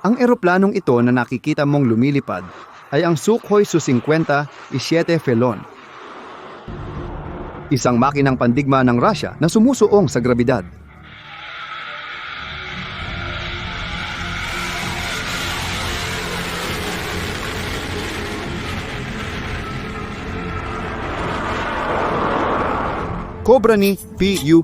Ang eroplanong ito na nakikita mong lumilipad ay ang Sukhoi Su-50 Isyete Felon. Isang makinang pandigma ng Russia na sumusuong sa grabidad. Cobra ni P-U-G-A-T-C-H-E-V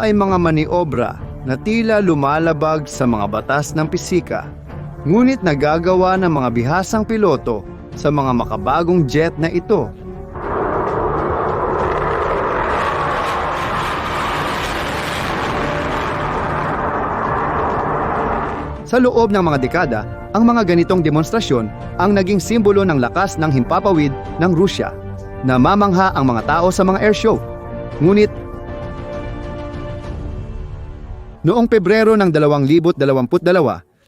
Ay mga maniobra na tila lumalabag sa mga batas ng pisika, ngunit nagagawa ng mga bihasang piloto sa mga makabagong jet na ito Sa loob ng mga dekada, ang mga ganitong demonstrasyon ang naging simbolo ng lakas ng himpapawid ng Rusya. Namamangha ang mga tao sa mga airshow. Ngunit, noong Pebrero ng 2022,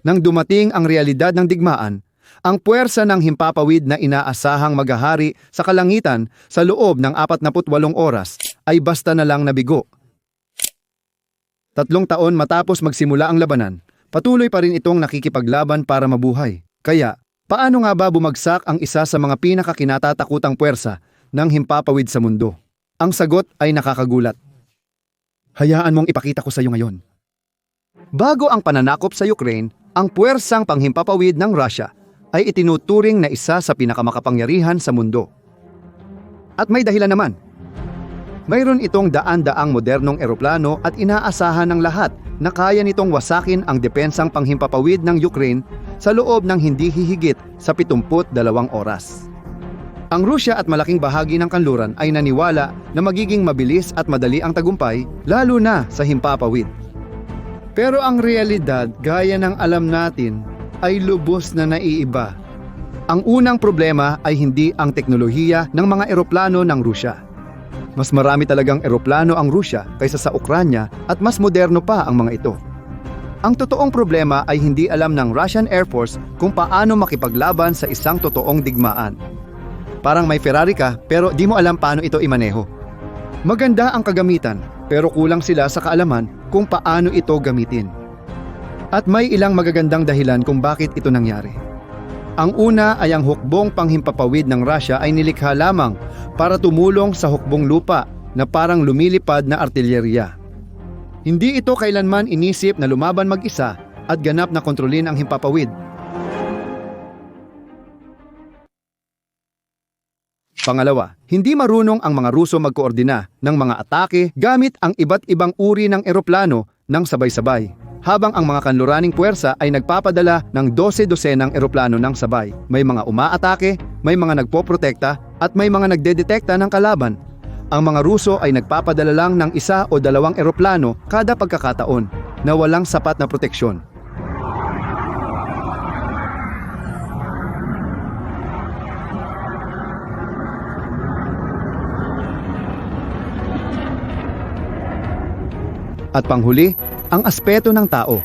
nang dumating ang realidad ng digmaan, ang puwersa ng himpapawid na inaasahang maghahari sa kalangitan sa loob ng 48 oras ay basta na lang nabigo. Tatlong taon matapos magsimula ang labanan, patuloy pa rin itong nakikipaglaban para mabuhay. Kaya, paano nga ba bumagsak ang isa sa mga pinakakinatatakutang puwersa ng himpapawid sa mundo? Ang sagot ay nakakagulat. Hayaan mong ipakita ko sa iyo ngayon. Bago ang pananakop sa Ukraine, ang puwersang panghimpapawid ng Russia ay itinuturing na isa sa pinakamakapangyarihan sa mundo. At may dahilan naman. Mayroon itong daan-daang modernong eroplano at inaasahan ng lahat na kaya nitong wasakin ang depensang panghimpapawid ng Ukraine sa loob ng hindi hihigit sa 72 oras. Ang Rusya at malaking bahagi ng kanluran ay naniwala na magiging mabilis at madali ang tagumpay lalo na sa himpapawid. Pero ang realidad, gaya ng alam natin, ay lubos na naiiba. Ang unang problema ay hindi ang teknolohiya ng mga eroplano ng Rusya. Mas marami talagang eroplano ang Rusya kaysa sa Ukranya at mas moderno pa ang mga ito. Ang totoong problema ay hindi alam ng Russian Air Force kung paano makipaglaban sa isang totoong digmaan. Parang may Ferrari ka pero di mo alam paano ito imaneho. Maganda ang kagamitan pero kulang sila sa kaalaman kung paano ito gamitin. At may ilang magagandang dahilan kung bakit ito nangyari. Ang una ay ang hukbong panghimpapawid ng Russia ay nilikha lamang para tumulong sa hukbong lupa na parang lumilipad na artilyerya. Hindi ito kailanman inisip na lumaban mag-isa at ganap na kontrolin ang himpapawid. Pangalawa, hindi marunong ang mga Ruso magkoordina ng mga atake gamit ang iba't ibang uri ng eroplano ng sabay-sabay. Habang ang mga kanluraning puwersa ay nagpapadala ng 12 ng eroplano ng sabay. May mga umaatake, may mga nagpoprotekta, at may mga nagdedetekta ng kalaban. Ang mga Ruso ay nagpapadala lang ng isa o dalawang eroplano kada pagkakataon na walang sapat na proteksyon. At panghuli, ang aspeto ng tao.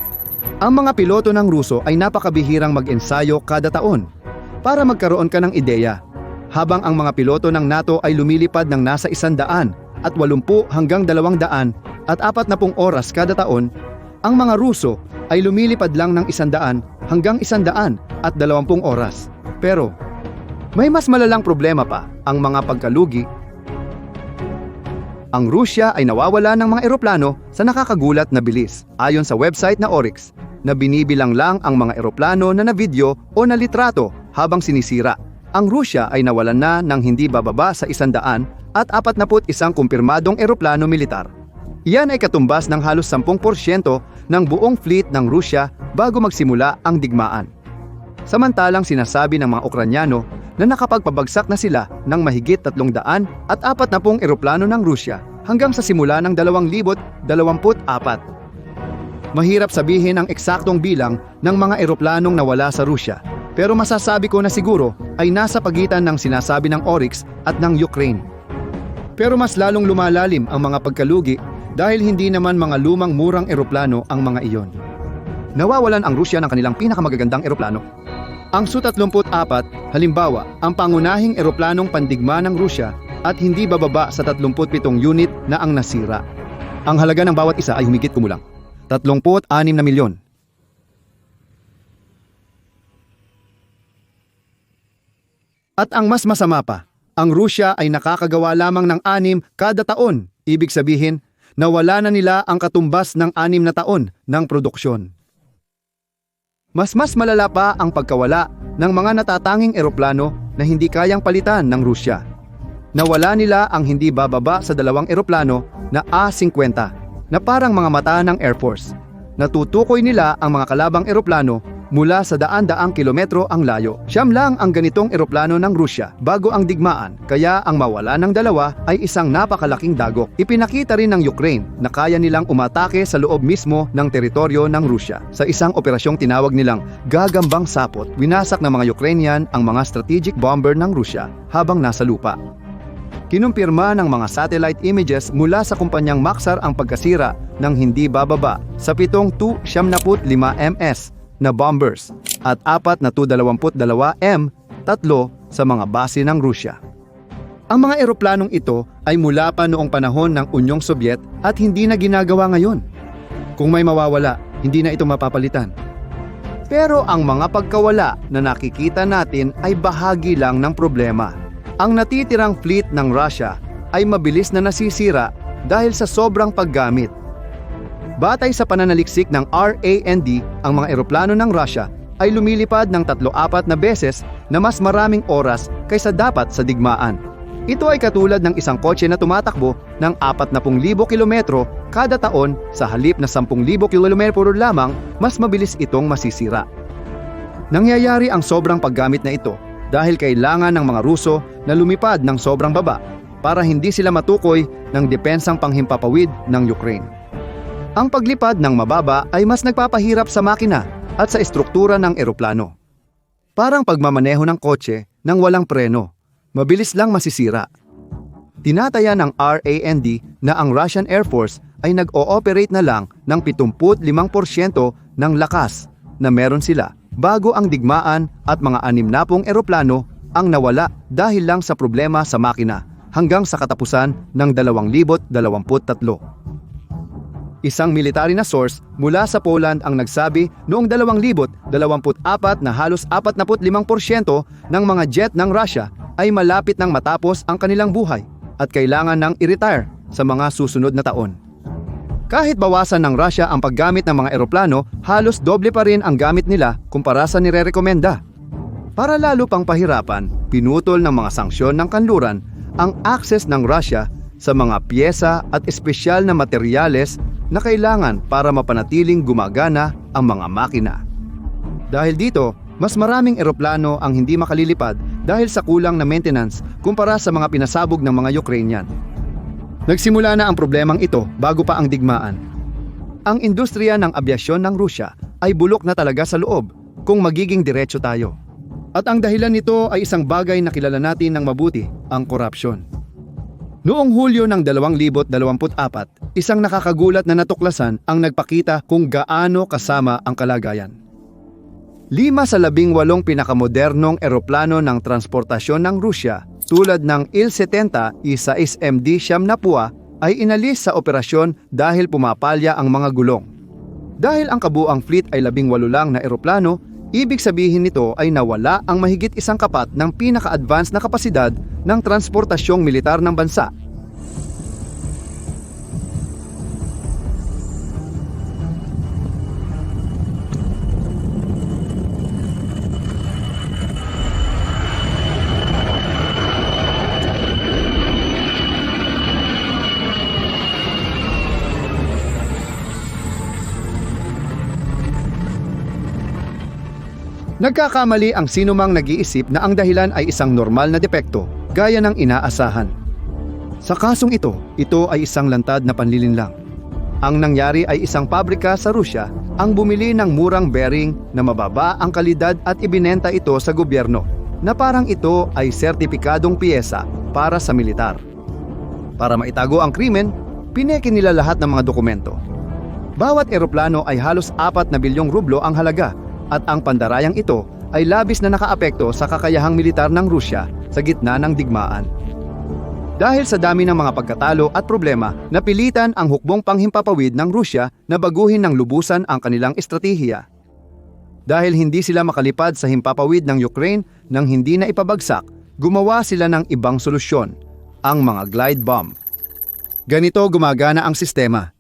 Ang mga piloto ng Ruso ay napakabihirang mag-ensayo kada taon para magkaroon ka ng ideya. Habang ang mga piloto ng NATO ay lumilipad ng nasa isandaan at 80 hanggang 200 at 40 oras kada taon, ang mga Ruso ay lumilipad lang ng isandaan hanggang isandaan at 20 oras. Pero, may mas malalang problema pa, ang mga pagkalugi ang Rusya ay nawawala ng mga eroplano sa nakakagulat na bilis ayon sa website na Oryx na binibilang lang ang mga eroplano na na-video o na-litrato habang sinisira. Ang Rusya ay nawalan na ng hindi bababa sa isandaan at 41 kumpirmadong eroplano militar. Iyan ay katumbas ng halos 10% ng buong fleet ng Rusya bago magsimula ang digmaan. Samantalang sinasabi ng mga Ukranyano na nakapagpabagsak na sila ng mahigit 300 at 40 eroplano ng Rusya hanggang sa simula ng 2024. Mahirap sabihin ang eksaktong bilang ng mga eroplanong nawala sa Rusya, pero masasabi ko na siguro ay nasa pagitan ng sinasabi ng Oryx at ng Ukraine. Pero mas lalong lumalalim ang mga pagkalugi dahil hindi naman mga lumang murang eroplano ang mga iyon. Nawawalan ang Rusya ng kanilang pinakamagagandang eroplano. Ang Su-34, halimbawa, ang pangunahing eroplanong pandigma ng Rusya at hindi bababa sa 37 unit na ang nasira. Ang halaga ng bawat isa ay humigit kumulang 36 na milyon. At ang mas masama pa, ang Rusya ay nakakagawa lamang ng anim kada taon. Ibig sabihin, nawala na nila ang katumbas ng anim na taon ng produksyon. Mas mas malala pa ang pagkawala ng mga natatanging eroplano na hindi kayang palitan ng Rusya. Nawala nila ang hindi bababa sa dalawang eroplano na A-50 na parang mga mata ng Air Force. Natutukoy nila ang mga kalabang eroplano mula sa daan-daang kilometro ang layo. Siyam lang ang ganitong eroplano ng Rusya bago ang digmaan, kaya ang mawala ng dalawa ay isang napakalaking dagok. Ipinakita rin ng Ukraine na kaya nilang umatake sa loob mismo ng teritoryo ng Rusya. Sa isang operasyong tinawag nilang Gagambang Sapot, winasak ng mga Ukrainian ang mga strategic bomber ng Rusya habang nasa lupa. Kinumpirma ng mga satellite images mula sa kumpanyang Maxar ang pagkasira ng hindi bababa sa pitong Tu-75MS na bombers at apat na Tu-22M, tatlo sa mga base ng Rusya. Ang mga eroplanong ito ay mula pa noong panahon ng Unyong Sobyet at hindi na ginagawa ngayon. Kung may mawawala, hindi na ito mapapalitan. Pero ang mga pagkawala na nakikita natin ay bahagi lang ng problema. Ang natitirang fleet ng Russia ay mabilis na nasisira dahil sa sobrang paggamit. Batay sa pananaliksik ng RAND, ang mga eroplano ng Russia ay lumilipad ng tatlo-apat na beses na mas maraming oras kaysa dapat sa digmaan. Ito ay katulad ng isang kotse na tumatakbo ng 40,000 kilometro kada taon sa halip na 10,000 kilometro lamang mas mabilis itong masisira. Nangyayari ang sobrang paggamit na ito dahil kailangan ng mga Ruso na lumipad ng sobrang baba para hindi sila matukoy ng depensang panghimpapawid ng Ukraine. Ang paglipad ng mababa ay mas nagpapahirap sa makina at sa estruktura ng eroplano. Parang pagmamaneho ng kotse nang walang preno, mabilis lang masisira. Tinataya ng RAND na ang Russian Air Force ay nag-ooperate na lang ng 75% ng lakas na meron sila bago ang digmaan at mga anim na pong eroplano ang nawala dahil lang sa problema sa makina hanggang sa katapusan ng 2023. Isang military na source mula sa Poland ang nagsabi noong 2024 na halos 45% ng mga jet ng Russia ay malapit nang matapos ang kanilang buhay at kailangan nang i-retire sa mga susunod na taon. Kahit bawasan ng Russia ang paggamit ng mga eroplano, halos doble pa rin ang gamit nila kumpara sa nire-rekomenda. Para lalo pang pahirapan, pinutol ng mga sanksyon ng kanluran ang access ng Russia sa mga pyesa at espesyal na materyales na kailangan para mapanatiling gumagana ang mga makina. Dahil dito, mas maraming eroplano ang hindi makalilipad dahil sa kulang na maintenance kumpara sa mga pinasabog ng mga Ukrainian. Nagsimula na ang problemang ito bago pa ang digmaan. Ang industriya ng abyasyon ng Rusya ay bulok na talaga sa loob kung magiging diretso tayo. At ang dahilan nito ay isang bagay na kilala natin ng mabuti, ang korupsyon. Noong Hulyo ng 2024, isang nakakagulat na natuklasan ang nagpakita kung gaano kasama ang kalagayan. Lima sa labing walong pinakamodernong eroplano ng transportasyon ng Rusya tulad ng Il-70 I-6MD siyam ay inalis sa operasyon dahil pumapalya ang mga gulong. Dahil ang kabuang fleet ay labing walo lang na eroplano, ibig sabihin nito ay nawala ang mahigit isang kapat ng pinaka-advanced na kapasidad ng transportasyong militar ng bansa. Nagkakamali ang sinumang nag-iisip na ang dahilan ay isang normal na depekto, gaya ng inaasahan. Sa kasong ito, ito ay isang lantad na panlilinlang. Ang nangyari ay isang pabrika sa Rusya ang bumili ng murang bearing na mababa ang kalidad at ibinenta ito sa gobyerno na parang ito ay sertipikadong piyesa para sa militar. Para maitago ang krimen, pineke nila lahat ng mga dokumento. Bawat eroplano ay halos 4 na bilyong rublo ang halaga at ang pandarayang ito ay labis na nakaapekto sa kakayahang militar ng Rusya sa gitna ng digmaan. Dahil sa dami ng mga pagkatalo at problema, napilitan ang hukbong panghimpapawid ng Rusya na baguhin ng lubusan ang kanilang estratehiya. Dahil hindi sila makalipad sa himpapawid ng Ukraine nang hindi na ipabagsak, gumawa sila ng ibang solusyon, ang mga glide bomb. Ganito gumagana ang sistema.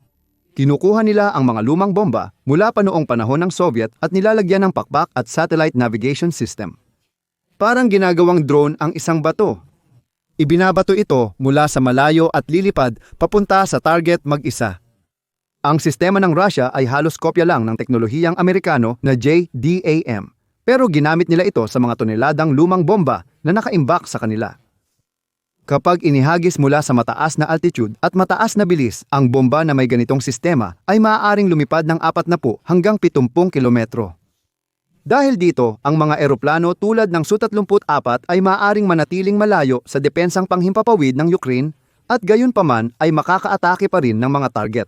Kinukuha nila ang mga lumang bomba mula pa noong panahon ng Soviet at nilalagyan ng pakpak at satellite navigation system. Parang ginagawang drone ang isang bato Ibinabato ito mula sa malayo at lilipad papunta sa target mag-isa. Ang sistema ng Russia ay halos kopya lang ng teknolohiyang Amerikano na JDAM, pero ginamit nila ito sa mga toneladang lumang bomba na nakaimbak sa kanila. Kapag inihagis mula sa mataas na altitude at mataas na bilis, ang bomba na may ganitong sistema ay maaaring lumipad ng 40 hanggang 70 kilometro. Dahil dito, ang mga eroplano tulad ng Su-34 ay maaaring manatiling malayo sa depensang panghimpapawid ng Ukraine at gayon paman ay makakaatake pa rin ng mga target.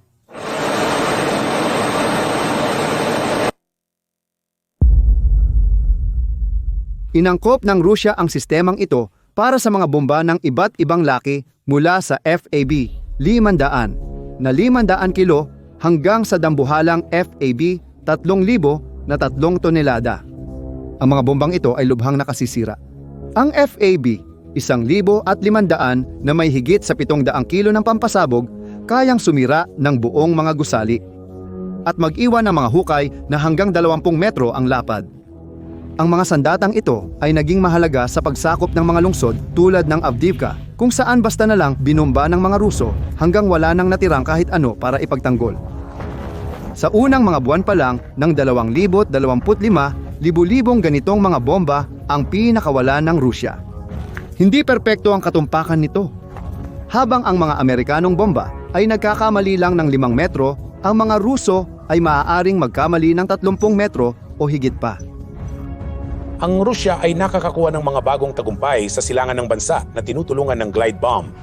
Inangkop ng Rusya ang sistemang ito para sa mga bomba ng iba't ibang laki mula sa FAB 500 na 500 kilo hanggang sa dambuhalang FAB 3,000 na tatlong tonelada. Ang mga bombang ito ay lubhang nakasisira. Ang FAB, isang libo at limandaan na may higit sa pitong daang kilo ng pampasabog, kayang sumira ng buong mga gusali at mag-iwan ng mga hukay na hanggang 20 metro ang lapad. Ang mga sandatang ito ay naging mahalaga sa pagsakop ng mga lungsod tulad ng Avdiivka kung saan basta na lang binomba ng mga Ruso hanggang wala nang natirang kahit ano para ipagtanggol. Sa unang mga buwan pa lang ng 2025, libu-libong ganitong mga bomba ang pinakawala ng Rusya. Hindi perpekto ang katumpakan nito. Habang ang mga Amerikanong bomba ay nagkakamali lang ng 5 metro, ang mga Ruso ay maaaring magkamali ng 30 metro o higit pa. Ang Rusya ay nakakakuha ng mga bagong tagumpay sa silangan ng bansa na tinutulungan ng glide bomb.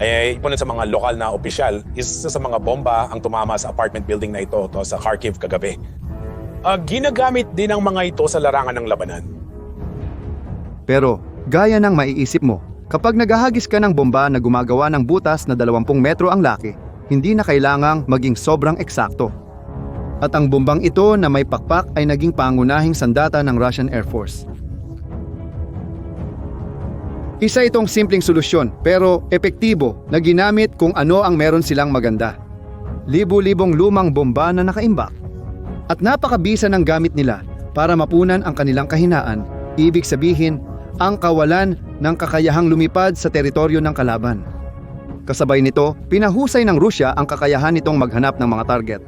Eh, ipunan sa mga lokal na opisyal, isa sa mga bomba ang tumama sa apartment building na ito to sa Kharkiv kagabi. Ah, ginagamit din ang mga ito sa larangan ng labanan. Pero, gaya ng maiisip mo, kapag naghahagis ka ng bomba na gumagawa ng butas na 20 metro ang laki, hindi na kailangang maging sobrang eksakto. At ang bombang ito na may pakpak ay naging pangunahing sandata ng Russian Air Force. Isa itong simpleng solusyon pero epektibo na ginamit kung ano ang meron silang maganda. Libo-libong lumang bomba na nakaimbak. At napakabisa ng gamit nila para mapunan ang kanilang kahinaan, ibig sabihin ang kawalan ng kakayahang lumipad sa teritoryo ng kalaban. Kasabay nito, pinahusay ng Rusya ang kakayahan nitong maghanap ng mga target.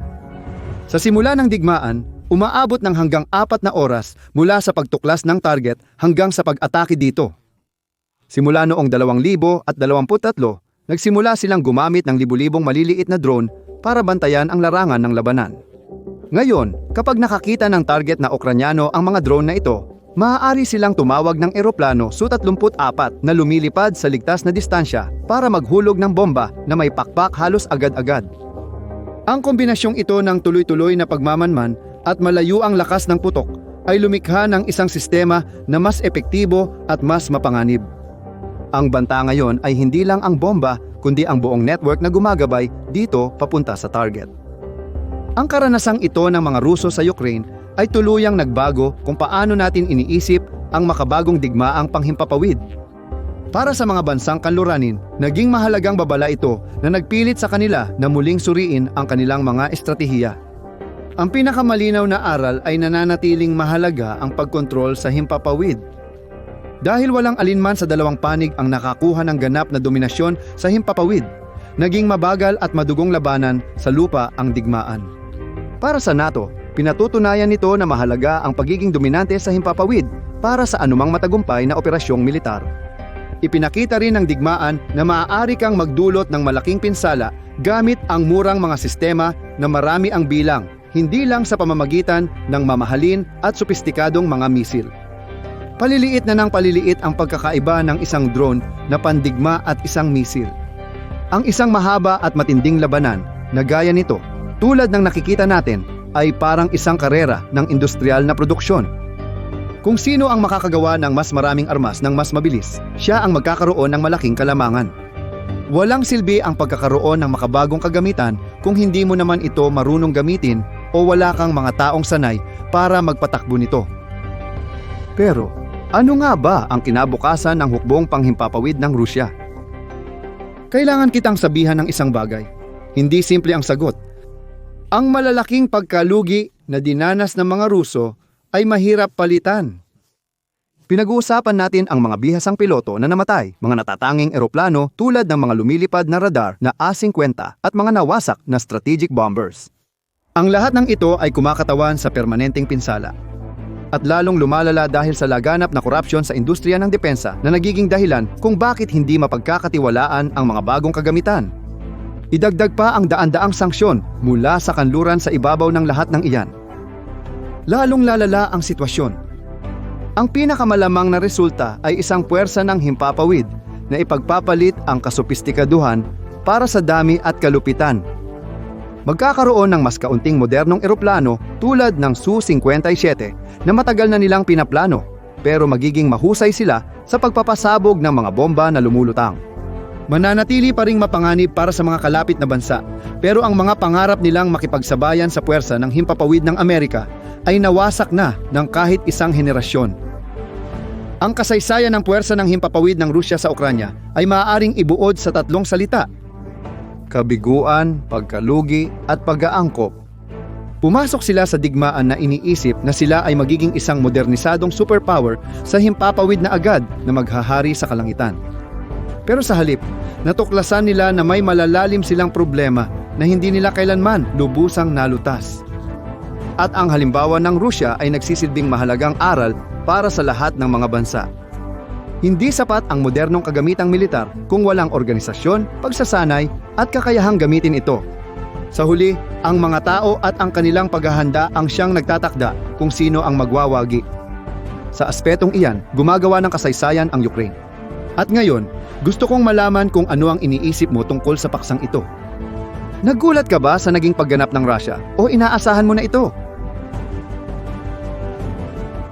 Sa simula ng digmaan, umaabot ng hanggang apat na oras mula sa pagtuklas ng target hanggang sa pag-atake dito. Simula noong 2023, nagsimula silang gumamit ng libu-libong maliliit na drone para bantayan ang larangan ng labanan. Ngayon, kapag nakakita ng target na Ukranyano ang mga drone na ito, maaari silang tumawag ng eroplano Su-34 na lumilipad sa ligtas na distansya para maghulog ng bomba na may pakpak halos agad-agad. Ang kombinasyong ito ng tuloy-tuloy na pagmamanman at malayo ang lakas ng putok ay lumikha ng isang sistema na mas epektibo at mas mapanganib. Ang banta ngayon ay hindi lang ang bomba kundi ang buong network na gumagabay dito papunta sa target. Ang karanasang ito ng mga Ruso sa Ukraine ay tuluyang nagbago kung paano natin iniisip ang makabagong digmaang panghimpapawid. Para sa mga bansang kanluranin, naging mahalagang babala ito na nagpilit sa kanila na muling suriin ang kanilang mga estratehiya. Ang pinakamalinaw na aral ay nananatiling mahalaga ang pagkontrol sa himpapawid dahil walang alinman sa dalawang panig ang nakakuha ng ganap na dominasyon sa himpapawid, naging mabagal at madugong labanan sa lupa ang digmaan. Para sa NATO, Pinatutunayan nito na mahalaga ang pagiging dominante sa himpapawid para sa anumang matagumpay na operasyong militar. Ipinakita rin ng digmaan na maaari kang magdulot ng malaking pinsala gamit ang murang mga sistema na marami ang bilang, hindi lang sa pamamagitan ng mamahalin at sopistikadong mga misil. Paliliit na ng paliliit ang pagkakaiba ng isang drone na pandigma at isang misil. Ang isang mahaba at matinding labanan na gaya nito, tulad ng nakikita natin, ay parang isang karera ng industrial na produksyon. Kung sino ang makakagawa ng mas maraming armas ng mas mabilis, siya ang magkakaroon ng malaking kalamangan. Walang silbi ang pagkakaroon ng makabagong kagamitan kung hindi mo naman ito marunong gamitin o wala kang mga taong sanay para magpatakbo nito. Pero, ano nga ba ang kinabukasan ng hukbong panghimpapawid ng Rusya? Kailangan kitang sabihan ng isang bagay. Hindi simple ang sagot. Ang malalaking pagkalugi na dinanas ng mga Ruso ay mahirap palitan. Pinag-uusapan natin ang mga bihasang piloto na namatay, mga natatanging eroplano tulad ng mga lumilipad na radar na A-50 at mga nawasak na strategic bombers. Ang lahat ng ito ay kumakatawan sa permanenteng pinsala. At lalong lumalala dahil sa laganap na korupsyon sa industriya ng depensa na nagiging dahilan kung bakit hindi mapagkakatiwalaan ang mga bagong kagamitan. Idagdag pa ang daan-daang sanksyon mula sa kanluran sa ibabaw ng lahat ng iyan. Lalong lalala ang sitwasyon. Ang pinakamalamang na resulta ay isang puwersa ng himpapawid na ipagpapalit ang kasopistikaduhan para sa dami at kalupitan. Magkakaroon ng mas kaunting modernong eroplano tulad ng Su-57 na matagal na nilang pinaplano pero magiging mahusay sila sa pagpapasabog ng mga bomba na lumulutang. Mananatili pa ring mapanganib para sa mga kalapit na bansa, pero ang mga pangarap nilang makipagsabayan sa puwersa ng himpapawid ng Amerika ay nawasak na ng kahit isang henerasyon. Ang kasaysayan ng puwersa ng himpapawid ng Rusya sa Ukranya ay maaaring ibuod sa tatlong salita. Kabiguan, pagkalugi, at pag-aangkop. Pumasok sila sa digmaan na iniisip na sila ay magiging isang modernisadong superpower sa himpapawid na agad na maghahari sa kalangitan. Pero sa halip, natuklasan nila na may malalalim silang problema na hindi nila kailanman lubusang nalutas. At ang halimbawa ng Rusya ay nagsisilbing mahalagang aral para sa lahat ng mga bansa. Hindi sapat ang modernong kagamitang militar kung walang organisasyon, pagsasanay at kakayahang gamitin ito. Sa huli, ang mga tao at ang kanilang paghahanda ang siyang nagtatakda kung sino ang magwawagi. Sa aspetong iyan, gumagawa ng kasaysayan ang Ukraine. At ngayon, gusto kong malaman kung ano ang iniisip mo tungkol sa paksang ito. Naggulat ka ba sa naging pagganap ng Russia o inaasahan mo na ito?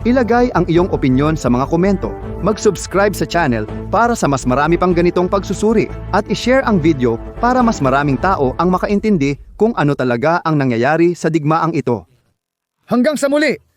Ilagay ang iyong opinyon sa mga komento, mag-subscribe sa channel para sa mas marami pang ganitong pagsusuri at i-share ang video para mas maraming tao ang makaintindi kung ano talaga ang nangyayari sa digmaang ito. Hanggang sa muli!